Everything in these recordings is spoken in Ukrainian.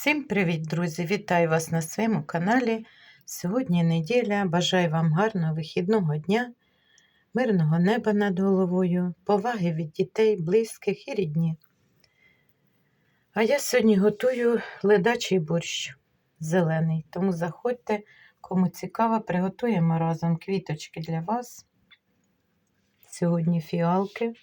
Всім привіт, друзі! Вітаю вас на своєму каналі. Сьогодні неділя. Бажаю вам гарного вихідного дня, мирного неба над головою, поваги від дітей, близьких і рідні. А я сьогодні готую ледачий борщ зелений, тому заходьте, кому цікаво, приготуємо разом квіточки для вас. Сьогодні фіалки.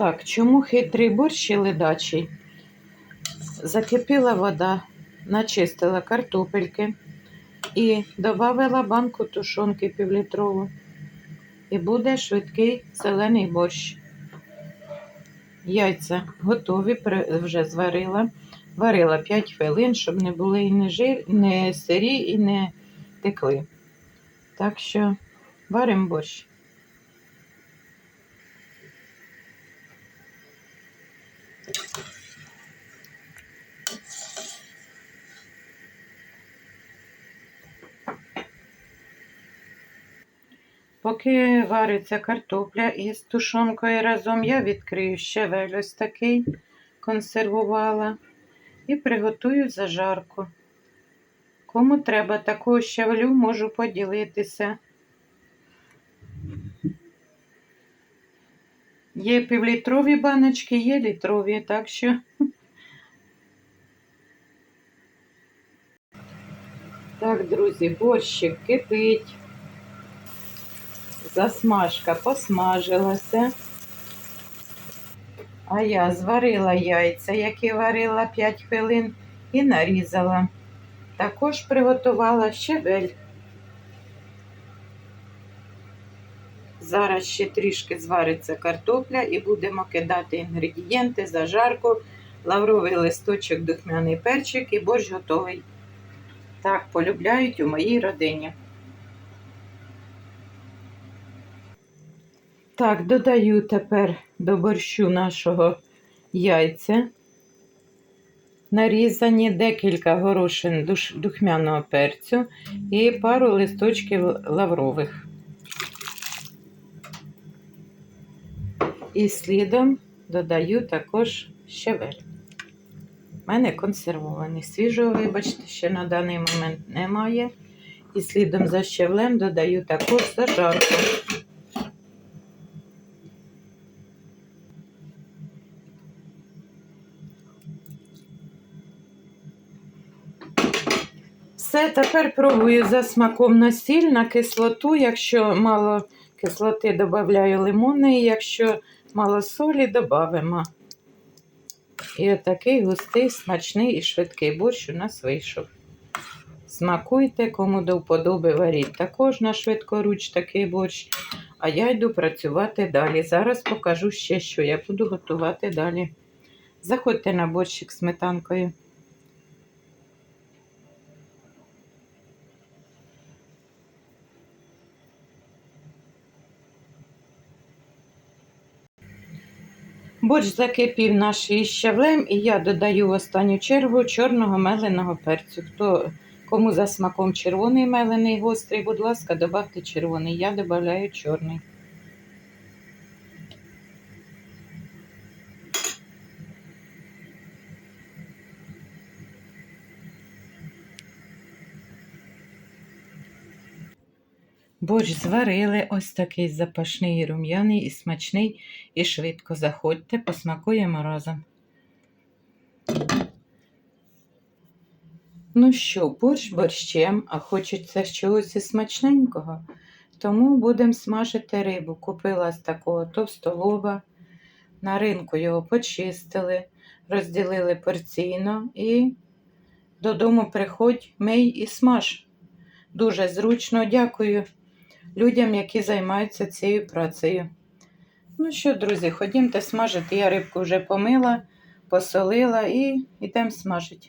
Так, чому хитрий борщ і ледачий? Закипіла вода, начистила картопельки і додала банку тушонки півлітрову. І буде швидкий зелений борщ. Яйця готові, вже зварила. Варила 5 хвилин, щоб не були і не, жир, не сирі, і не текли. Так що варимо борщ. Поки вариться картопля із тушонкою разом, я відкрию щавель ось такий, консервувала, і приготую зажарку. Кому треба такого щавлю, можу поділитися. Є півлітрові баночки, є літрові, так що. Так, друзі, борщик кипить. Засмажка посмажилася. А я зварила яйця, які варила 5 хвилин, і нарізала. Також приготувала щавель. Зараз ще трішки звариться картопля і будемо кидати інгредієнти, зажарку, лавровий листочок, духмяний перчик і борщ готовий. Так полюбляють у моїй родині. Так, додаю тепер до борщу нашого яйця. Нарізані декілька горошин духмяного перцю і пару листочків лаврових. І слідом додаю також щавель. У мене консервований. Свіжого, вибачте, ще на даний момент немає. І слідом за щавлем додаю також зажарку. Все, тепер пробую за смаком на сіль, на кислоту. Якщо мало кислоти, додаю лимонної, якщо мало солі, додаємо. І отакий густий, смачний і швидкий борщ у нас вийшов. Смакуйте, кому до вподоби варіть також на швидкоруч такий борщ. А я йду працювати далі. Зараз покажу ще, що я буду готувати далі. Заходьте на борщик сметанкою. Борщ закипів наш із щавлем, і я додаю в останню чергу чорного меленого перцю. Хто Кому за смаком червоний мелений гострий, будь ласка, додавте червоний. Я додаю чорний. Борщ зварили ось такий запашний, рум'яний і смачний, і швидко заходьте, посмакуємо разом. Ну що, борщ борщем, а хочеться чогось і смачненького, тому будемо смажити рибу. Купила з такого товстолоба, на ринку його почистили, розділили порційно і додому приходь, мий і смаж. Дуже зручно дякую людям, які займаються цією працею. Ну що, друзі, ходімте смажити. Я рибку вже помила, посолила і йдемо смажити.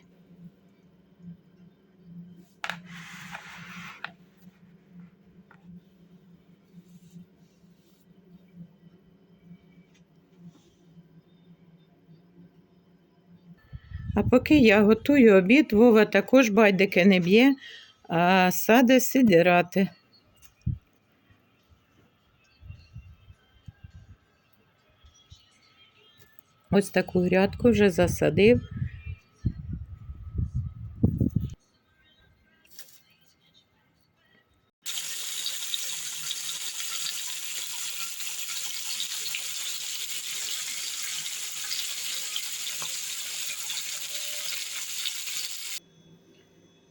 А поки я готую обід, Вова також байдики не б'є, а саде сидирати. Ось таку грядку вже засадив.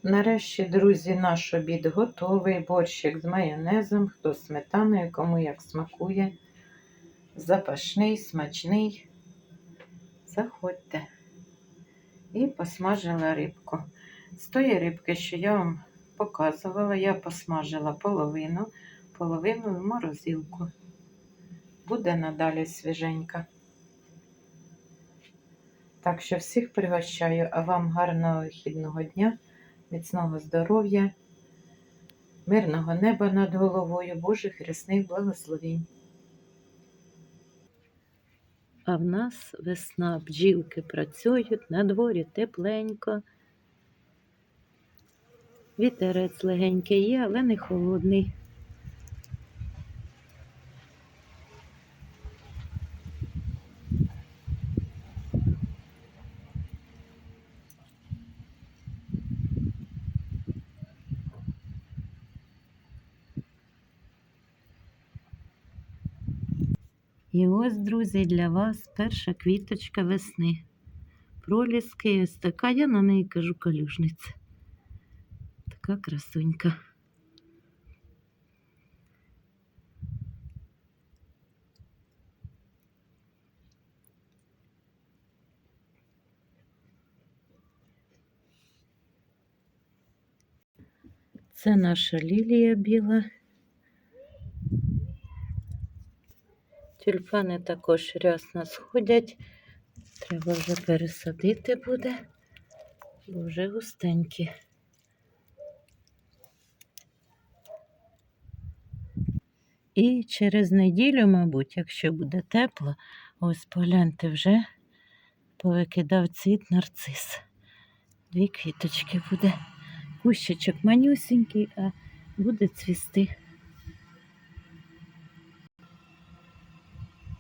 Нарешті, друзі, наш обід готовий. Борщик з майонезом, хто сметаною, кому як смакує. Запашний, смачний. Заходьте. І посмажила рибку. З тої рибки, що я вам показувала, я посмажила половину, половину в морозилку. Буде надалі свіженька. Так що всіх пригощаю, а вам гарного вихідного дня, міцного здоров'я, мирного неба над головою, Божих рясних благословінь. А в нас весна, бджілки працюють, на дворі тепленько. Вітерець легенький є, але не холодний. І ось, друзі, для вас перша квіточка весни. Проліски, ось така, я на неї кажу калюжниця. Така красунька. Це наша лілія біла. Тюльпани також рясно сходять. Треба вже пересадити буде, бо вже густенькі. І через неділю, мабуть, якщо буде тепло, ось погляньте, вже повикидав цвіт нарцис. Дві квіточки буде. Кущичок манюсенький, а буде цвісти.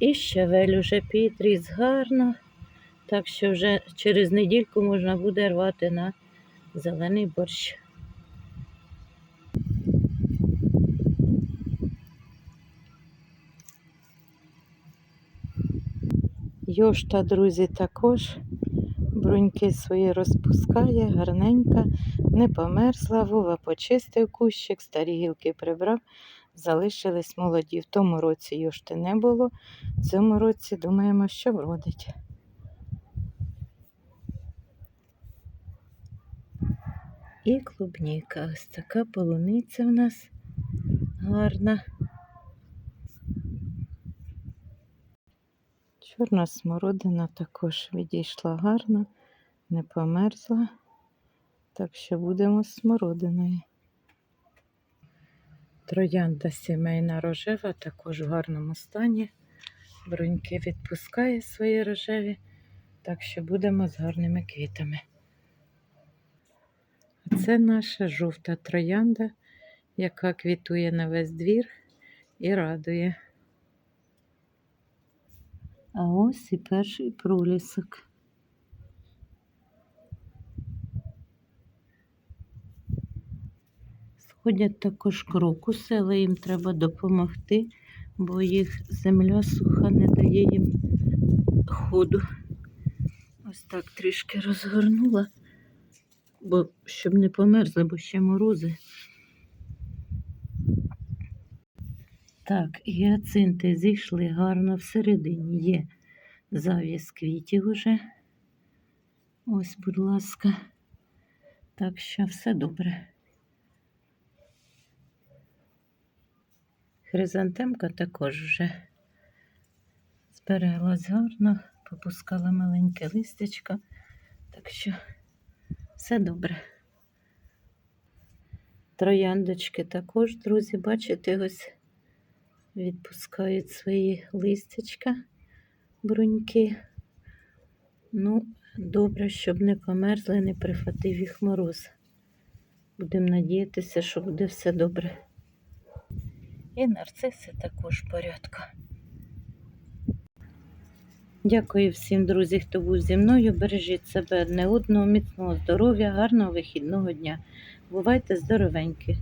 І щавель уже підріс гарно, так що вже через недільку можна буде рвати на зелений борщ. Йошта, друзі, також. Бруньки свої розпускає, гарненька, не померзла, Вова почистив кущик, старі гілки прибрав, залишились молоді. В тому році йошти не було, в цьому році думаємо, що вродить. І клубніка. Ось така полуниця в нас гарна. Чорна смородина також відійшла гарно, не померзла. Так що будемо з смородиною. Троянда сімейна рожева, також в гарному стані. Бруньки відпускає свої рожеві, так що будемо з гарними квітами. Це наша жовта троянда, яка квітує на весь двір і радує. А ось і перший пролісок. Сходять також крокуси, але їм треба допомогти, бо їх земля суха не дає їм ходу. Ось так трішки розгорнула, бо щоб не померзли, бо ще морози. Так, гіацинти зійшли гарно всередині є завіс квітів уже. Ось, будь ласка. Так що все добре. Хризантемка також вже збереглась гарно, попускала маленьке листячко, так що все добре. Трояндочки також, друзі, бачите, ось відпускають свої листячка, бруньки. Ну, Добре, щоб не померзли, не прихватив їх мороз. Будемо надіятися, що буде все добре. І нарциси також порядка. Дякую всім, друзі, хто був зі мною. Бережіть себе одне одного, міцного здоров'я, гарного вихідного дня. Бувайте здоровенькі!